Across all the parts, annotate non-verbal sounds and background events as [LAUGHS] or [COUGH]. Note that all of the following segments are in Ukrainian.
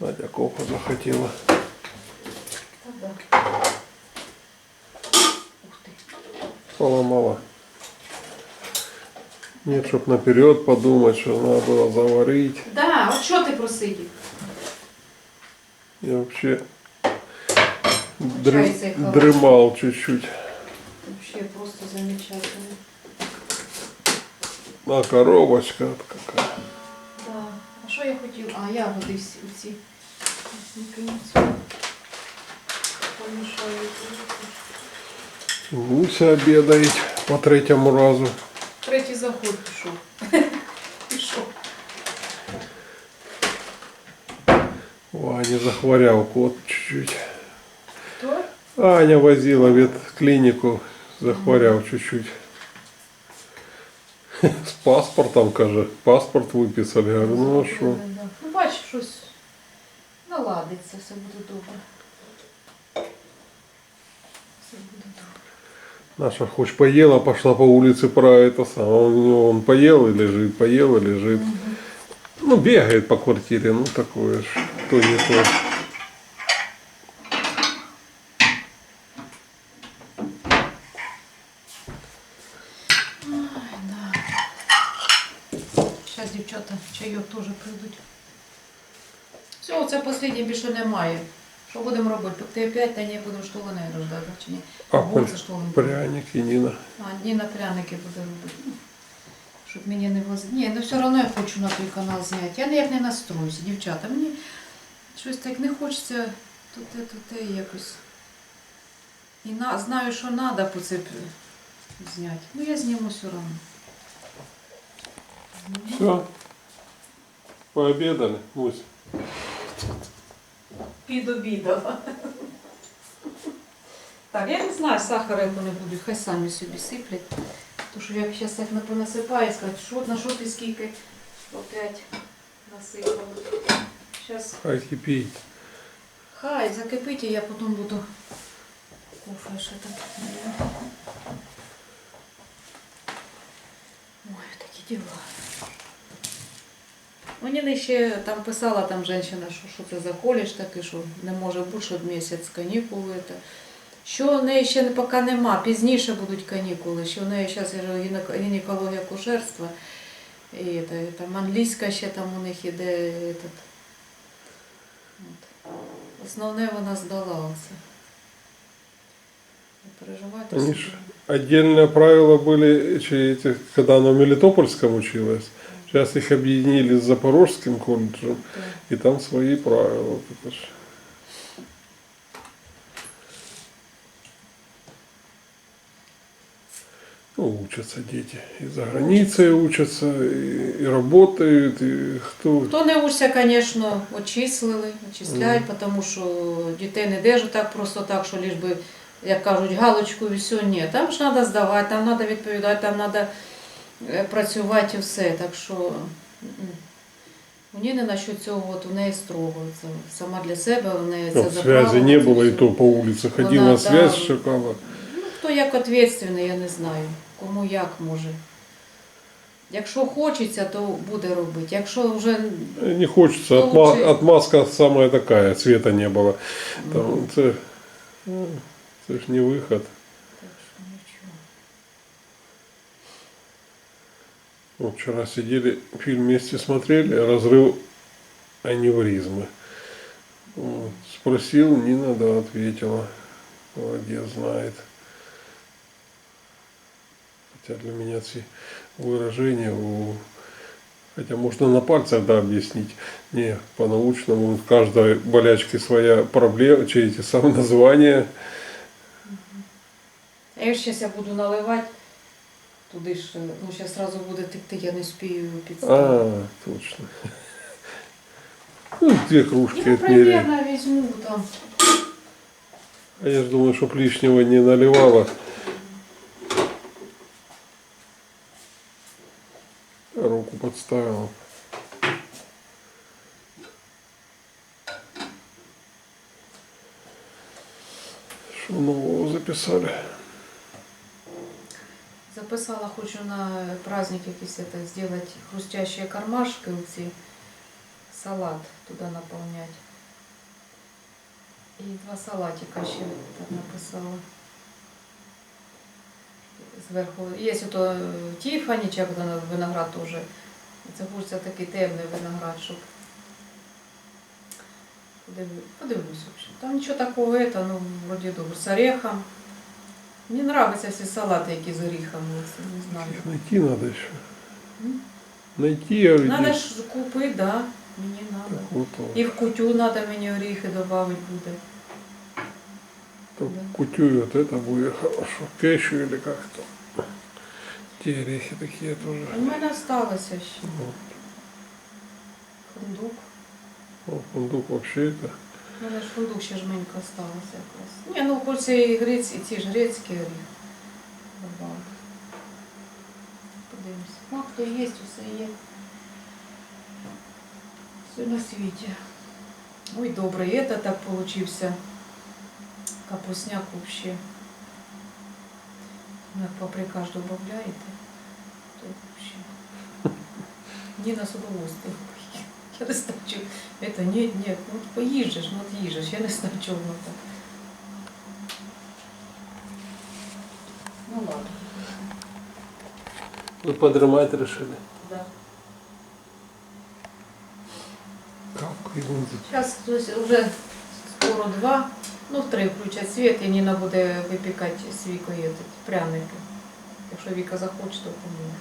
Надя кофе захотела. Та да. Ух ти. Поломала. Нет, чтоб наперед подумать, что надо было заварить. Да, от що ти просидів? Я вообще Чай цей дры- холодный. дремал чуть-чуть. Вообще просто замечательно. А коробочка вот какая. Да. А що я хотів? А, ягоди всі ці. Помішаю. Гуся обедает по третьему разу. Третій заход пішов. [LAUGHS] Пішов. Ваня захворял кот чуть-чуть. Хто? Аня возила в ветклинику, захворял чуть-чуть. [LAUGHS] С паспортом, каже, паспорт выписали. Я говорю, ну а Да, Наша хоть поела, пошла по улице про это самое. Он поел и лежит, поел и лежит. Ну, бегает по квартире, ну такое ж, то не то. Зараз дівчата чайок теж прийдуть. Все, це останнє більше немає. Що будемо робити? Пекти опять, та ні, будемо штолени рождати, чи ні? А Або пр- це пряники, Нина. А, ні, на пряники буде робити. Ну, Щоб мені не воз... Ні, ну все одно я хочу на той канал зняти. Я ніяк не настроюся, дівчата. Мені щось так не хочеться тут те, тут те якось. І на... знаю, що треба по це зняти. Ну я зніму все одно. Все. Пообедали, Мусь. Під обідом. Так, я не знаю, сахара як вони будуть, хай самі собі сиплять. Тому що як зараз так понасипаю, сказати, що на що ти скільки опять насипала. Хай кипит. хай закипить, і я потім буду кофе ще так. Ой, такі діла. Мені ще там писала там жінка, що, що це за коледж такий, що не може бути, що місяць канікули. Це. Що в неї ще поки нема, пізніше будуть канікули, що в неї зараз гінекологія кушерства, і це, там англійська ще там у них іде. Этот. От. Основне вона здала оце. Не переживайте. Они собі. ж Отдельные правила были, че эти, когда она в Мелитопольском училась. Сейчас их объединили с Запорожским колледжем, Так. и там свои правила. Ну, учатся дети. И за границей учатся, и, и работают, и кто... Хто не учиться, звісно, очислили, очисляють, тому що дітей не держать так просто так, що лиш би, як кажуть, галочку і все. Ні, там ж треба здавати, там треба відповідати, там треба працювати і все. Так що м-м. у Ніни насчет цього, от у неї строго. Це сама для себе, у неї це Ну, за связи правило, не це было, и все. то по улице ходила, Вона, связь да. шукала. Ну, хто як відповідальний, я не знаю. Кому як може. Якщо хочеться, то буде робити. Якщо вже Не хочется, Ну, отма- лучше- отмазка самая такая, цвета не было. ну, Там, це, ну, це ж не выход. Вот вчера сидели, фильм вместе смотрели, разрыв аневризмы. Вот. Спросил, Нина, да, ответила. Молодец, знает. Хотя для меня эти выражения, хотя можно на пальцах, да, объяснить. Не, по-научному, в каждой болячке своя проблема, че эти самые названия. А я зараз я буду наливати. Туди ж, ну зараз одразу буде текти, я не спію підставити. А, точно. Ну, две кружки Я отмеряй. примерно візьму там. А я же думаю, чтоб лишнего не наливала. Руку подставила. Что нового записали? Записала, хочу на праздник якийсь это, сделать хрустящие кармашки, ці салат туди наповнять. І два салатика ще так написала. Зверху. Є ото е, Тіфані, чи виноград теж. Це хочеться такий темний виноград, щоб. Подивлюсь. Там нічого такого, это, ну, вроде добре. З орехом. Мені нравятся всі салати, які з орехом. Це не знаю. Их найти надо еще. М? Найти, а ведь Надо есть. ж купити, да. Мені Так надо. вот, вот. І в кутю надо мені оріхи додати буде. Там Да. Кутю вот это будет хорошо. Кэшу или как то. Те орехи такие тоже. У мене сталося ще Вот. фундук. О, фундук вообще это. У мене ж фундук ще жменька сталося якраз. Ні, ну хоч це і грець, і ці ж грецькі оріхи. Подивимось. Ну, хто є, усе є. Все на світі. Ой, добре, і це так получився. Капусняк вообще. Ну, як паприка ж додаєте. [LAUGHS] Ніна з удовольствием Я не [LAUGHS] знаю, чого. Это нет, нет, ну поїжджеш, ну от їжеш, я не знаю, чого воно так. Ну ладно. Вы подрымать решили. Да. Как его Зараз вже скоро два, ну в три включать світ, і Ніна буде випікати з Вікою этот, пряники. Якщо Віка захоче, то поможе.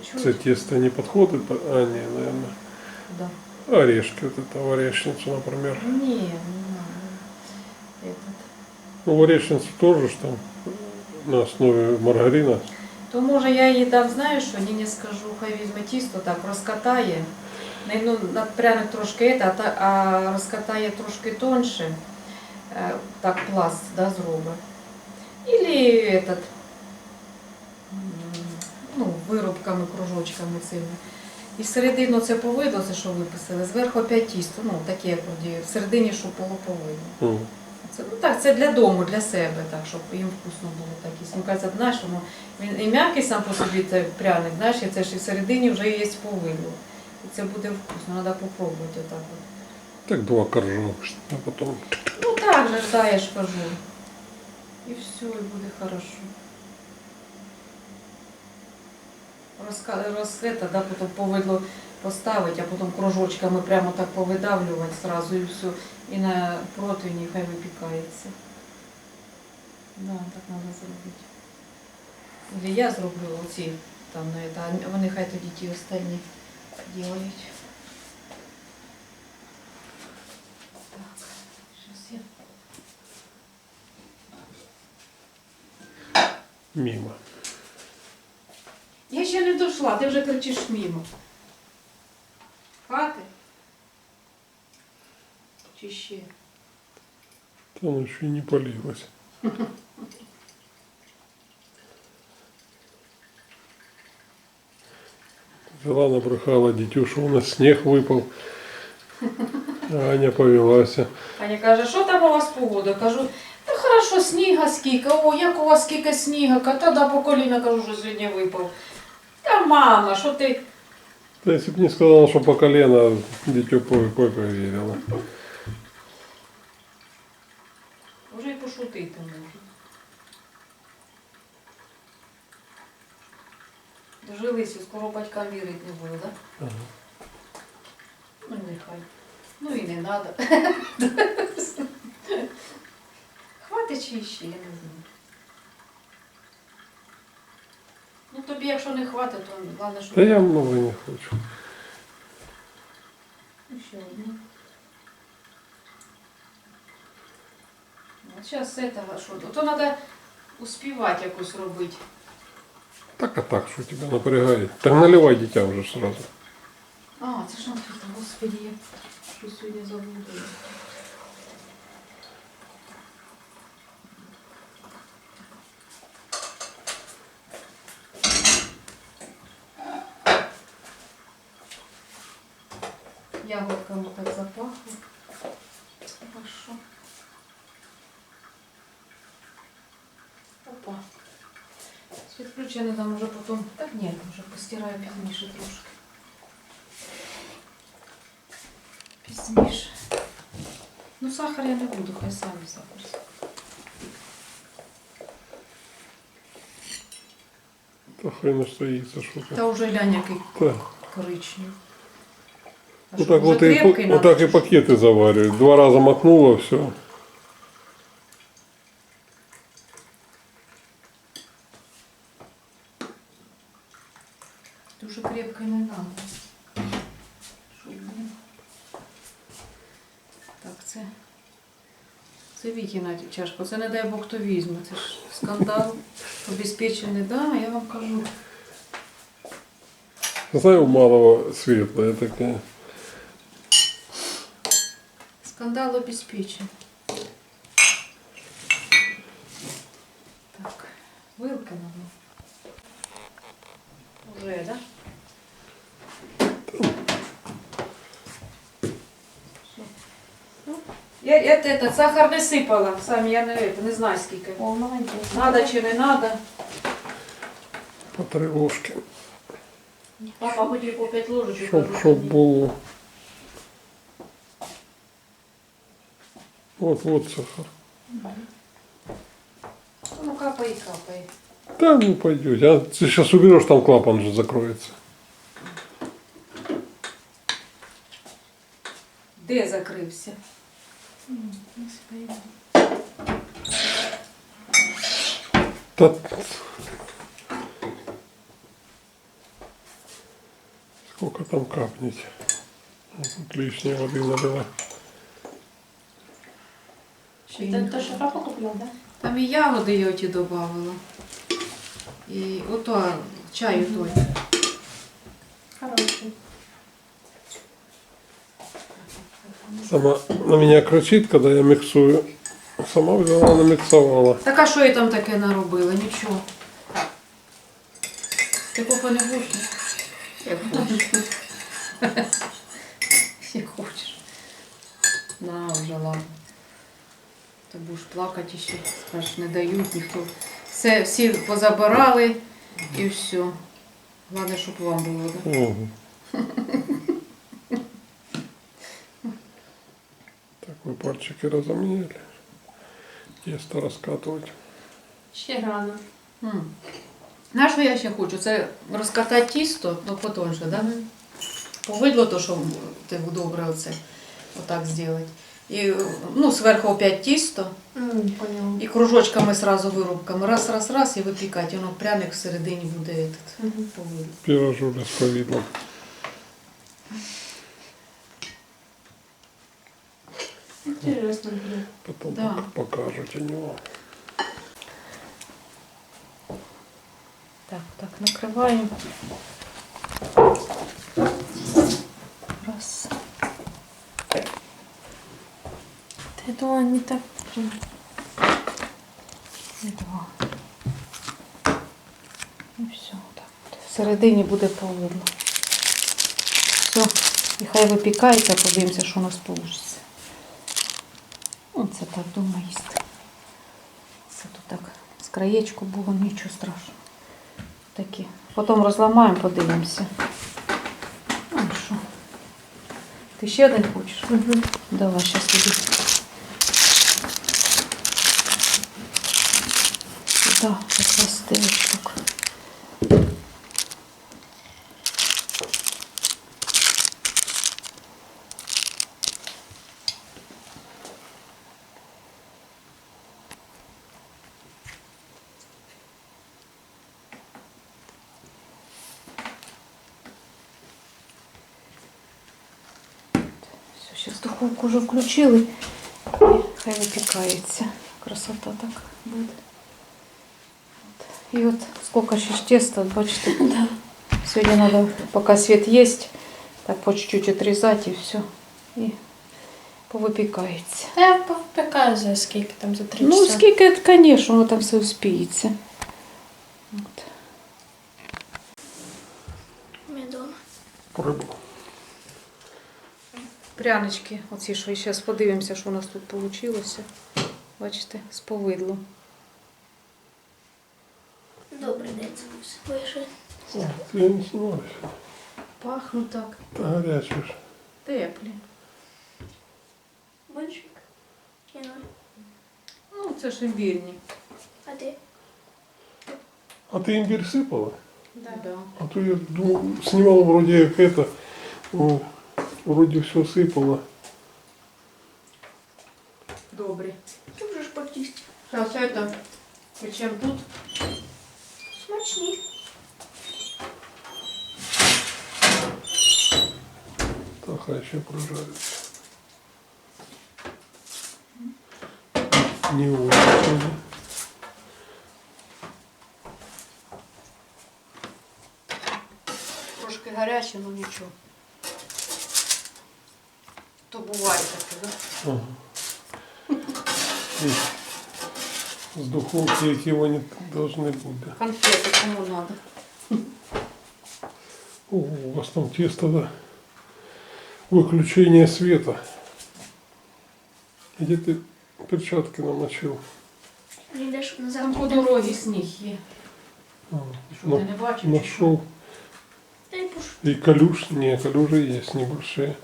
Хай А печуть. це тесто не подходит? А, не, наверное. Да. Орешки, вот это, в орешницу, например. Не, не надо. Этот. Ну, в орешницу тоже ж там на основе маргарина. То може я їй дам, знаєш що, ні, не скажу, хай візьме тісто, так розкатає. Не, Ну, на пряник трошки это, а, та- а розкатає трошки тоньше, е, так пласт да, зробить. Ілі этот, м, ну, виробками, кружочками цими. І всередину це повидло, це що виписали, зверху опять тісто, ну таке, як всередині, щоб було повидло. М. Це, ну так, це для дому, для себе, так, щоб їм вкусно було так. І ну, кажуть, знаєш, воно, він і м'який сам по собі це пряник, знаєш, і це ж і всередині вже є повидло. І це буде вкусно, треба попробувати отак. От. Так два коржа, а потом Ну так же да, я ж кажу. І все, і буде хорошо. Розка... Роз... Это, да, потім повидло поставити, а потім кружочками прямо так повидавлювати сразу і все. І на противні хай випікається. Да, так треба зробити. Или я зроблю оці там на это, а вони хай тоді ті останні делають. Так, зараз я. мимо. Я ще не дійшла, ти вже кричиш мимо. Хати? Чи ще? Там еще и не полилось. Взяла, набрехала дитю, що у нас снег випав. А Аня повелась. Аня каже, що там у вас погода? Кажу, та хорошо, сніга скільки, о, як у вас скільки сніга, та да по коліна, кажу, що сьогодні випав. Мама, що ти? Да если бы не сказала, что по колено, дитё пой, пой поверила. Вже й пошутити можу. Дожилися, скоро батькам вірити не так? Да? Ага. Ну нехай. Ну і не треба. [LAUGHS] Хватить чи ще, я не знаю. Ну тобі, якщо не хватить, то головне, що Да я много не хочу. Ну, ще одну. От зараз этого що? То треба успівати якось робити. Так а так, что тебя напрягает. Так наливай дитя уже сразу. А, це ж Анфіса, господи, я що сьогодні забуду. Ягодками так запахло. Хорошо. Опа. Світ включений там уже потім. Так ні, вже постираю пізніше трошки. Пізніше. Ну, сахар я не буду, хай самі сахар. Та хай настоїться, що ти. Та вже глянь, який Та. коричневий. А Ну що, так вже вот и, крепкий вот надо так и чи що? пакеты заваривают. Два раза макнуло, все. Дуже крепко не надо. Щоб було. Так, це. Це Вікіна. Це не дай Бог хто візьме. Це ж скандал. Обезпечений, да, я вам кажу. Знаю, у малого светлое таке. Скандал обеспечен. Так, вилка надо. Уже, да? Всё. Ну, Я, я этот, сахар не сипала, самі я не, это, не знаю скільки. О, молодец. Надо чи не надо. По три ложки. Папа хотів по 5 ложечок. Щоб, кажу, щоб ні. було. Вот, вот сахар. Ну капай, капай. Да, ну пойдете. А ты сейчас уберешь, там клапан же закроется. Де закрився? Да. Сколько там капнет? Тут лишней воды налила. Это то, что папа купил, да? Там і ягоди я оті додавала. І ото чаю той. Хороший. Сама на меня кричит, когда я миксую. Сама взяла, намиксовала. Так а що я там таке наробила? Нічого. Ти кофе не будеш? Як хочеш. [LAUGHS] Як хочеш. На, вже ладно. Ти будеш плакати ще. Скажеш, не дають ніхто. Все, всі позабирали і все. Головне, щоб вам було, так? Ого. Так пальчики разомнели. Тесто раскатывать. Ще рано. М. Знаєш, що я ще хочу? Це розкатати тісто, ну потоньше, да? Повидло то, що ти добре оце отак зробити. І ну, зверху опять тісто, М, поняла. і кружочками сразу вирубками. Раз, раз, раз і випікати. Воно пряник всередині буде этот, Мгм. повидло. С повидлом. Потом Да. пок- покажете него. Так, так, накриваємо. Раз. Ты думала, не так. І два. І все, так. Всередині буде повидло. Все. І хай випікається, подивимося, що у нас вийде. Оце так дома їсти. Це тут так з краєчку було, нічого страшного. Такі. Потім розламаємо, подивимося. Ну що? Ти ще один хочеш? Угу. Давай, сейчас иди. Сюда, как штук. духовку уже включили. І Хай випікається. Красота так буде. От. І от сколько ще ж теста, от бачите. Да. Сьогодні треба, поки світ є, так по чуть-чуть отрізати і все. І повипікається. Та я повпекаю за скільки там, за три Ну, часа. скільки, звісно, воно там все успіється. Прянички, оці, що зараз подивимося, що у нас тут вийшло. Бачите, з повидлом. Добрий день, вийшли. Я не знаю. Пахнуть так. Да горячий ж. Теплі. Більше? Ні, ну. Ну, це ж імбірні. А ти? А ты имбирь сыпала? Да. А то я думал, снимал вроде как это, ну, вроде все сыпало. Добрі. Ти вже ж почисти. Зараз это печем тут. Смачні. Так, а еще прожарится. Не очень. Трошки гаряче, ну нічого. То буває таке, да? Ага. И С духовки які вони должны бути. Конфети кому надо. О, у вас там тесто, да? Выключение света. Где ты перчатки намочил? Не йдеш на Там по завтра. дорозі сніг є. А, Що на- ти не бачив? чи що? нашел. Та й пуш. И калюш, не, калюжи есть небольшие.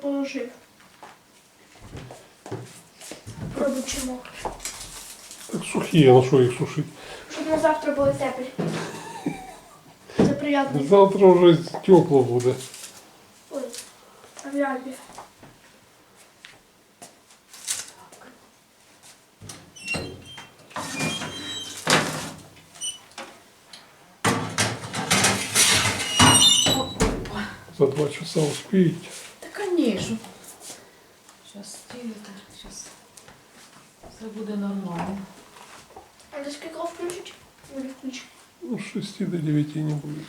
Положив. Пробуй чому. Так сухие, на что их сушить? Щоб на завтра були теплі. [LAUGHS] Це приємно. Завтра уже тепло будет. Ой, а вряд ли. За два часа успеете. Конечно. Сейчас стілити, сейчас все буде нормально. А до скільки включить? Буде включити. Ну, с 6 до 9 не будет.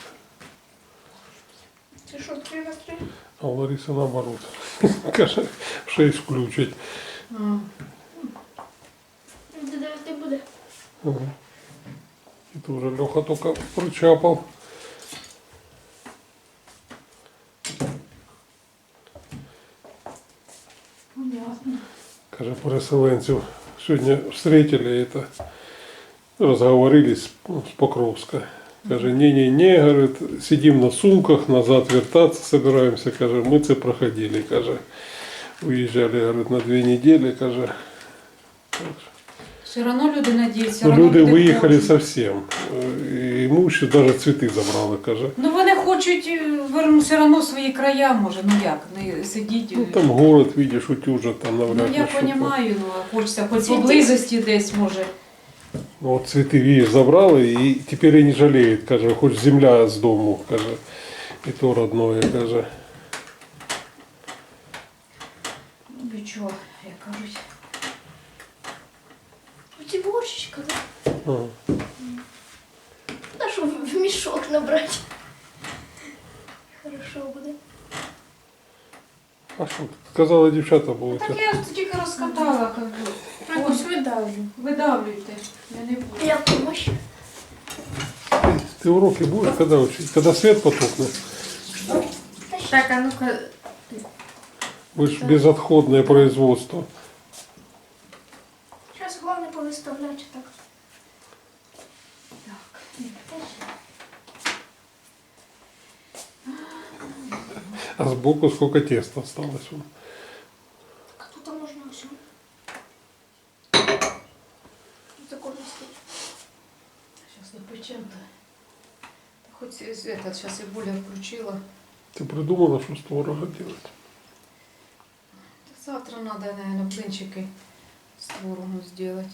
Це що, три на три? А у Ларисы наоборот. [LAUGHS] Каже, 6 включить. А, До дев'яти буде. Ага. И тоже Леха только прочапал. Каже, переселенців сьогодні встретили это, разговорились ну, с Покровска. Каже, не-не-не, говорит, сидим на сумках, назад вертаться собираемся, каже, ми це проходили, каже. Уїжджали, говорит, на дві недели, каже. Так що Все одно люди надіються. Ну, равно люди люди виїхали хочуть. совсем. І йому ще навіть цвіти забрали, каже. Ну хочуть е, верну все одно свої края, може, ну як, не сидіть. Ну там город, видиш, утюжа, там Ну, навряд ли. я що розумію, ну а хочеться хоч поблизості десь може. Ну, от цвіти видиш, забрали і тепер і не жаліють, каже, хоч земля з дому, каже. І то родное, каже. Ну нічого, сказали дівчата будуть. Так я ж тільки розкатала, кажу. Якось видавлю. Видавлюйте, я не буду. Я помощь. Ти, ти уроки будеш коли вчити? Коли світ потухне? Так, а ну-ка, Ви ж безотходне производство. Зараз головне повиставляти так. А збоку скільки теста осталось. вон. Ти придумала, що з творога? Так завтра надо, наверное, блинчики с творогом сделать.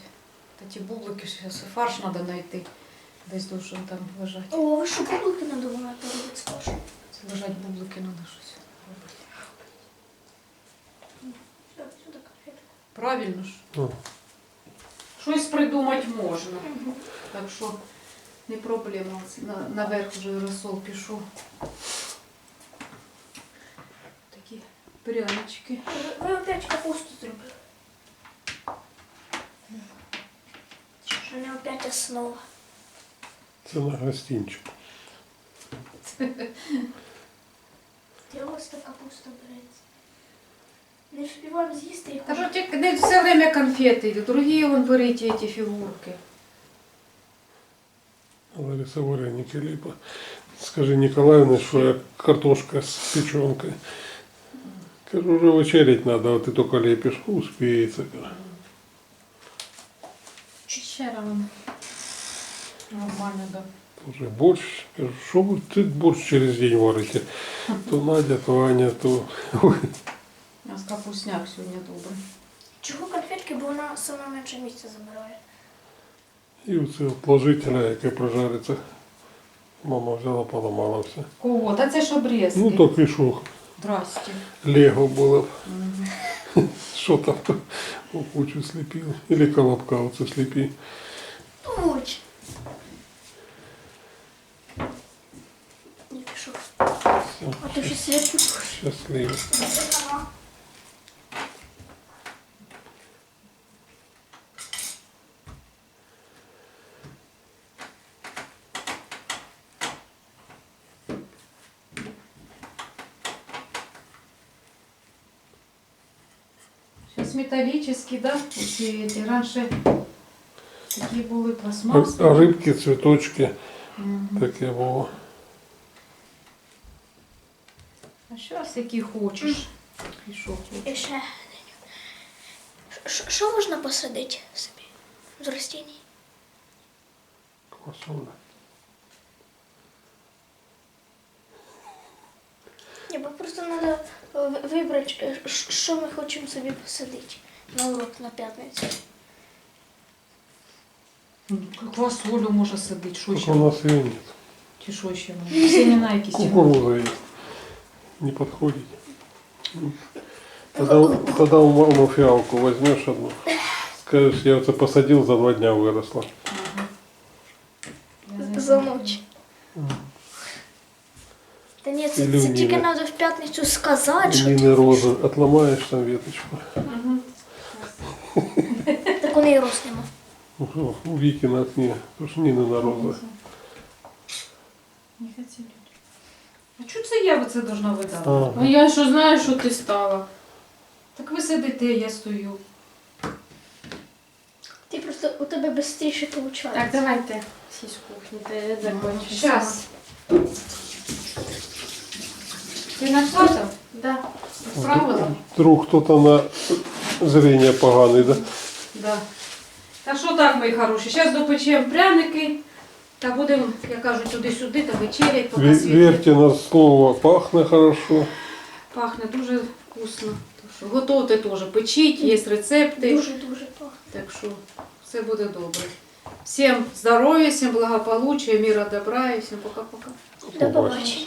Эти бублики сейчас и фарш надо найти. Десь должен там лежать. О, ви що бублики надумали робити скошу? Це лежать бублики, надо щось робити. Все. Правильно ж? А, Щось придумати можна. Так що не проблема. Ось На, наверх вже аеросол пішов. Такі прянички. Ви опять капусту зробили. Що не опять основа. Це на гостинчик. У та капуста береться? Не встигаємо з'їсти їх. Та ж тільки не все время конфети. Другі вон беріть ці фігурки. Лариса вареники ліпа. Скажи Николаевне, що я картошка з печенкой. Кажу, уже вечерять надо, а ти тільки лепиш. Успіється. кажу. Ще рано. Нормально, да. Уже борщ. Кажу, що ви ти борщ через день варите? То Надя, то Аня, то... У нас капусняк сьогодні добрий. Чого конфетки, бо вона саме менше місця забирає. І оце от ложителя, яке прожариться. Мама взяла, поламала все. Кого? Та це ж обрізки. Ну так і Здрасте. Лего було б. Що там? Кучу сліпів? Или колобка оце сліпі. Все, А то ще світ щасливо. Сейчас металлические, да? Оці эти раньше такі були А, пластмасові. а рибки, цвіточки, Мгм. таке було. А зараз які хочеш. І що хочеш. І ще. Ш- Що можна посадити собі з ростінь? Квасоля. вибрати, е, ш- що ми хочемо собі посадити на урок на п'ятницю. Ну, Квасолю може садити, що Так ще? у нас ее нет. Чи що ще? може? Семена якісь. Кукуруза есть. Не подходит. Ну, Тогда, тогда у мамы фиалку возьмешь одну. Скажешь, я это посадил, за два дня выросла. Ага. Я не За знаю. ніч. Та ні, це, Ілюміна. це тільки треба в п'ятницю сказати, що Нины розы. Отломаешь там веточку. Мгм. так у неї рост нема. О, У Вики на окне. Потому что Нины на розы. Не хотіли. А чого це я це должна видати? А, А я що знаю, що ти стала. Так ви сидите, я стою. Ти просто у тебе швидше виходить. Так, давайте всі з кухні, та я закончу. Ти знайшла там? Да. Відправила? Вдруг кто-то на зрение поганый, да? Да. Та що так, мої хороші? Зараз допечемо пряники. Та будемо, я кажу, туди-сюди, та вечерять, поки Ве- Верьте на слово, пахнет хорошо. пахне дуже вкусно. Так що теж, печіть, є рецепти. Дуже-дуже пахне. Так що все буде добре. Всім здоров'я, всім благополуччя, міра добра і всім пока-пока. До побачення.